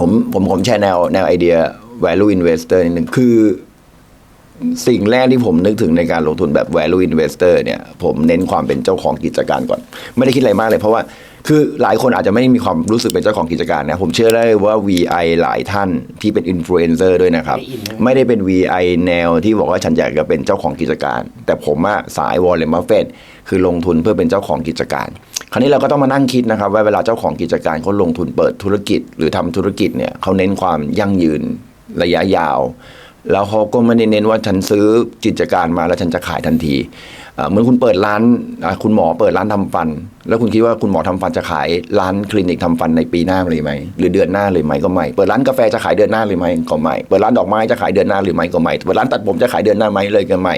ผมผมผมแชร์แนวแนวไอเดีย value investor นิดนึงคือ สิ่งแรกที่ผมนึกถึงในการลงทุนแบบ value investor เนี่ย ผมเน้นความเป็นเจ้าของกิจการก่อน ไม่ได้คิดอะไรมากเลยเพราะว่า คือหลายคนอาจจะไม่มีความรู้สึกเป็นเจ้าของกิจการนะผมเชื่อได้ว่า VI หลายท่านที่เป็นอินฟลูเอนเซอร์ด้วยนะครับไม่ได้อินนะไม่ได้เป็น VI แนวที่บอกว่าฉันอยากจะเป็นเจ้าของกิจการ แต่ผมอะสายวอลเลนบัฟเฟตคือลงทุนเพื่อเป็นเจ้าของกิจการ คราวนี้เราก็ต้องมานั่งคิดนะครับ ว่าเวลาเจ้าของกิจการเขาลงทุนเปิดธุรกิจ หรือทำธุรกิจเนี่ยเขาเน้นความยั่งยืนระยะยาว แล้วเขาก็ไม่ได้เน้นว่าฉันซื้อกิจการมาแล้วฉันจะขายทันทีเหมือนคุณเปิดร้านคุณหมอเปิดร้านทำฟัน แล้วคุณคิดว่าคุณหมอทำฟันจะขายร้านคลินิกทำฟันในปีหน้าเลยไหมหรือเดือนหน้าเลยไหมก็ไม่เปิดร้านกาแฟจะขายเดือนหน้าเลยไหมก็ไม่เปิดร้านดอกไม้จะขายเดือนหน้าหรือไม่ก็ไม่เปิดร้านตัดผมจะขายเดือนหน้าไหมเลยก็ไม่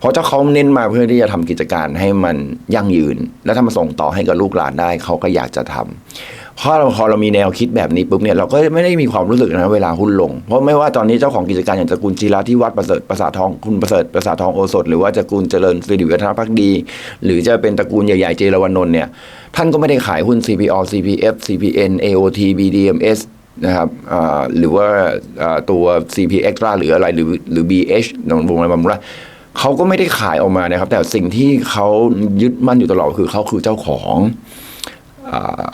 เพราะถ้าเขาเน้นมาเพื่อที่จะทำกิจการให้มันยั่งยืน แล้วถ้ามาส่งต่อให้กับลูกหลานได้เขาก็อยากจะทำ เพราะเราพอเรามีแนวคิดแบบนี้ปุ๊บเนี่ยเราก็ไม่ได้มีความรู้สึกนะเวลาหุ้นลง เพราะไม่ว่าตอนนี้เจ้าของกิจการอย่างตระกูลจีราที่วัดประเสริฐประสาททองคุณประเสริฐประสาททองโอสถ หรือว่าตระกูลเจริญสิริวัฒนพักดี หรือจะเป็นตระกูลใหญ่ๆเจรวนนท์เนี่ยท่านก็ไม่ได้ขายหุ้น CPO CPF CPN AOT BDMs นะครับหรือว่าตัว CP Extra หรืออะไรหรือหรือ BH นนวงอะไรบางละเขาก็ไม่ได้ขายออกมานะครับ แต่สิ่งที่เขายึดมั่นอยู่ตลอดคือเขาคือเจ้าของ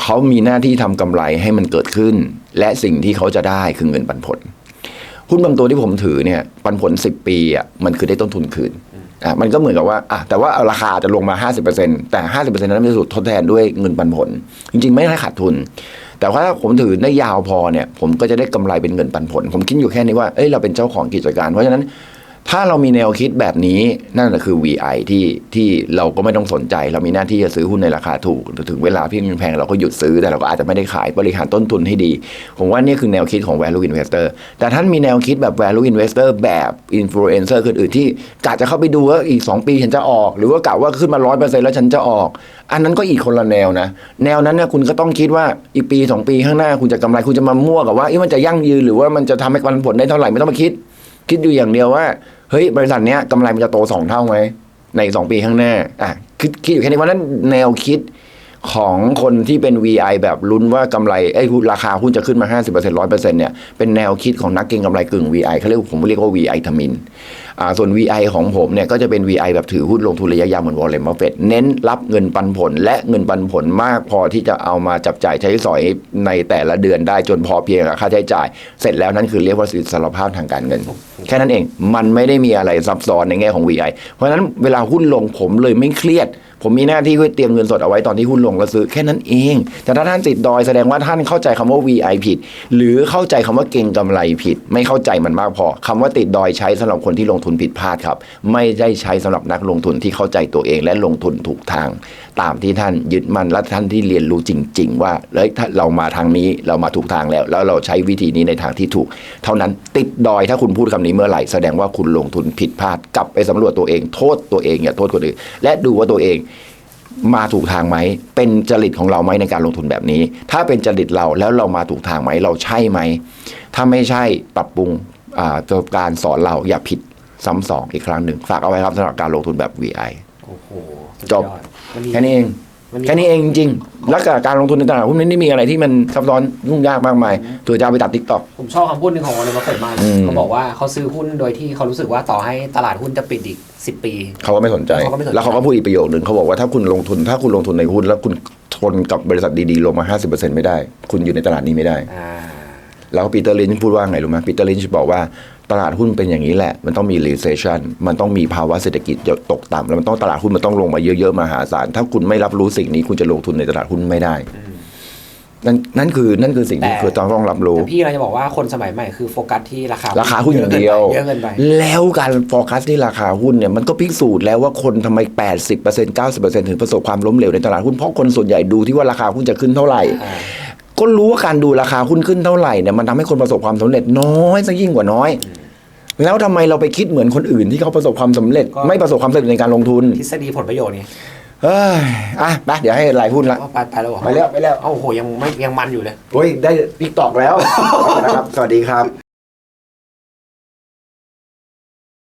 เขามีหน้าที่ทำกำไรให้มันเกิดขึ้น และสิ่งที่เขาจะได้คือเงินปันผล หุ้นบางตัวที่ผมถือเนี่ยปันผล 10 ปีอะมันคือได้ต้นทุนคืนอะมันก็เหมือนกับว่าอะแต่ว่าราคาจะลงมา 50%แต่ 50%นั้นไม่สุดทดแทนด้วยเงินปันผล จริง ๆ ไม่ได้ขาดทุน แต่ว่าถ้าผมถือได้ยาวพอเนี่ย ผมก็จะได้กำไรเป็นเงินปันผล ผมคิดอยู่แค่นี้ว่าเอ้ยเราเป็นเจ้าของกิจการ เพราะฉะนั้น ถ้าเรามีแนวคิดแบบนี้นั่นแหละคือ VI ที่ที่เราก็ไม่ต้องสนใจ เรามีหน้าที่จะซื้อหุ้นในราคาถูก ถึงเวลาที่มันแพงเราก็หยุดซื้อ แต่เราก็อาจจะไม่ได้ขายบริหารต้นทุนให้ดี ผมว่านี่คือแนวคิดของ value investor แต่ท่านมีแนวคิดแบบ value investor แบบ influencer คนอื่นที่กะจะเข้าไปดูว่าอีก 2 ปีฉันจะออก หรือว่ากะว่าขึ้นมา 100%แล้วฉันจะออก อันนั้นก็อีกคนละแนวนะ แนวนั้นเนี่ยคุณก็ต้องคิดว่าอีกปี 2 ปีข้างหน้าคุณจะกำไรคุณจะมามั่วกับว่าอ๊ะมันจะยั่งยืนหรือว่ามันจะทำให้ผลได้เท่าไหร่ไม่ต้องมาคิด คิดอยู่อย่างเดียวว่า เฮ้ย บริษัทเนี้ยกำไรมันจะโตสองเท่าไหมในสองปีข้างหน้าอะคิดคิดอยู่แค่นี้เพราะฉะนั้นแนวคิด ของคนที่เป็น VI แบบลุ้นว่ากำไรไอ้ยราคาหุ้นจะขึ้นมา 50% 100%เนี่ยเป็นแนวคิดของนักเก็งกำไรกึ่ง VI เขาเรียกผมเรียกว่า VI ทมินอ่าส่วน VI ของผมเนี่ยก็จะเป็น VI แบบถือหุ้นลงทุนระยะยาวเหมือนวอลเลนบัฟเฟตเน้นรับเงินปันผลและเงินปันผลมากพอที่จะเอามาจับจ่ายใช้สอยในแต่ละเดือนได้จนพอเพียงกับค่าใช้จ่าย เสร็จแล้วนั่นคือเรียกว่าสิทธิสารภาพทางการเงิน แค่นั้นเองมันไม่ได้มีอะไรซับซ้อนในแง่ของ VI เพราะฉะนั้นเวลาหุ้นลงผมเลยไม่เครียด ผมมีหน้าที่เพื่อเตรียมเงินสดเอาไว้ตอนที่หุ้นลงแล้วซื้อแค่นั้นเอง แต่ถ้าท่านติดดอยแสดงว่าท่านเข้าใจคำว่า VI ผิด หรือเข้าใจคำว่าเก่งกำไรผิด ไม่เข้าใจมันมากพอคำว่าติดดอยใช้สำหรับคนที่ลงทุนผิดพลาดครับ ไม่ได้ใช้สำหรับนักลงทุนที่เข้าใจตัวเองและลงทุนถูกทาง ตามที่ท่านยึดมั่นและท่านที่เรียนรู้จริง ๆ ว่าเฮ้ยถ้าเรามาทางนี้เรามาถูกทางแล้ว แล้วเราใช้วิธีนี้ในทางที่ถูก เท่านั้นติดดอยถ้าคุณพูดคำนี้เมื่อไหร่แสดงว่าคุณลงทุนผิดพลาดกลับไปสำรวจตัวเอง โทษตัวเองอย่าโทษคนอื่นและดูว่าตัวเอง มาถูกทางไหม เป็นจริตของเราไหมในการลงทุนแบบนี้ ถ้าเป็นจริตเราแล้วเรามาถูกทางไหม เราใช่ไหม ถ้าไม่ใช่ปรับปรุงอ่าประสบการณ์สอนเราอย่าผิดซ้ำสองอีกครั้งหนึ่งฝากเอาไว้ครับสำหรับการลงทุนแบบ VI โอ้โหสุดจบยอดวันนี้แค่นี้เองวันนี้ แค่นี้เองจริงๆแล้วก็การลงทุนในตลาดหุ้นไม่ได้มีอะไรที่มันซับซ้อนยุ่งยากมากมายตัวจะเอาไปตัดทิกตอกผมชอบคำพูดหนึ่งของวอร์เรนบัฟเฟตมากอืมเขาบอกว่าเขาซื้อหุ้นโดยที่เขารู้สึกว่าต่อให้ตลาดหุ้นจะปิดอีก10ปีเขาก็ไม่สนใจเขาก็ไม่สนใจ แล้วเขาก็พูดอีกประโยคหนึ่งเขาบอกว่าถ้าคุณลงทุนถ้าคุณลงทุนในหุ้นแล้วคุณทนกับบริษัทดีๆลงมา 50%ไม่ได้ คุณอยู่ในตลาดนี้ไม่ได้อ่าแล้วปีเตอร์ลินช์พูดว่าไงรู้ไหมปีเตอร์ลินช์บอกว่า ตลาดหุ้นเป็นอย่างนี้แหละ มันต้องมี recession มันต้องมีภาวะเศรษฐกิจตกต่ำแล้วมันต้องตลาดหุ้นมันต้องลงมาเยอะๆมหาศาล ถ้าคุณไม่รับรู้สิ่งนี้คุณจะลงทุนในตลาดหุ้นไม่ได้ นั่นนั่นคือนั่นคือสิ่งที่แต่คือต้องต้องรับรู้แต่พี่เราจะบอกว่าคนสมัยใหม่คือโฟกัสที่ราคา ราคาหุ้นอย่างเดียว เยอะเกินไป แล้วการโฟกัสที่ราคาหุ้นเนี่ยมันก็พิสูจน์แล้วว่าคนทำไม 80% 90%ถึงประสบความล้มเหลวในตลาดหุ้นเพราะคนส่วนใหญ่ดูที่ว่าราคาหุ้นจะขึ้นเท่าไหร่อ่าก็รู้ว่าการดูราคาหุ้นขึ้นเท่าไหร่เนี่ยมันทำให้คนประสบความสำเร็จน้อยซะยิ่งกว่าน้อย แล้วทำไมเราไปคิดเหมือนคนอื่นที่เขาประสบความสำเร็จไม่ประสบความสำเร็จในการลงทุนทฤษฎีผลประโยชน์นี่เอ้ยอะไปเดี๋ยวให้รายหุ้นละเอาไปไปแล้วเหรอไปแล้วไปแล้ว เอาโอ้โหยังไม่ยังมันอยู่เลย โอ้ยได้ติ๊กตอกแล้ว นะครับ สวัสดีครับ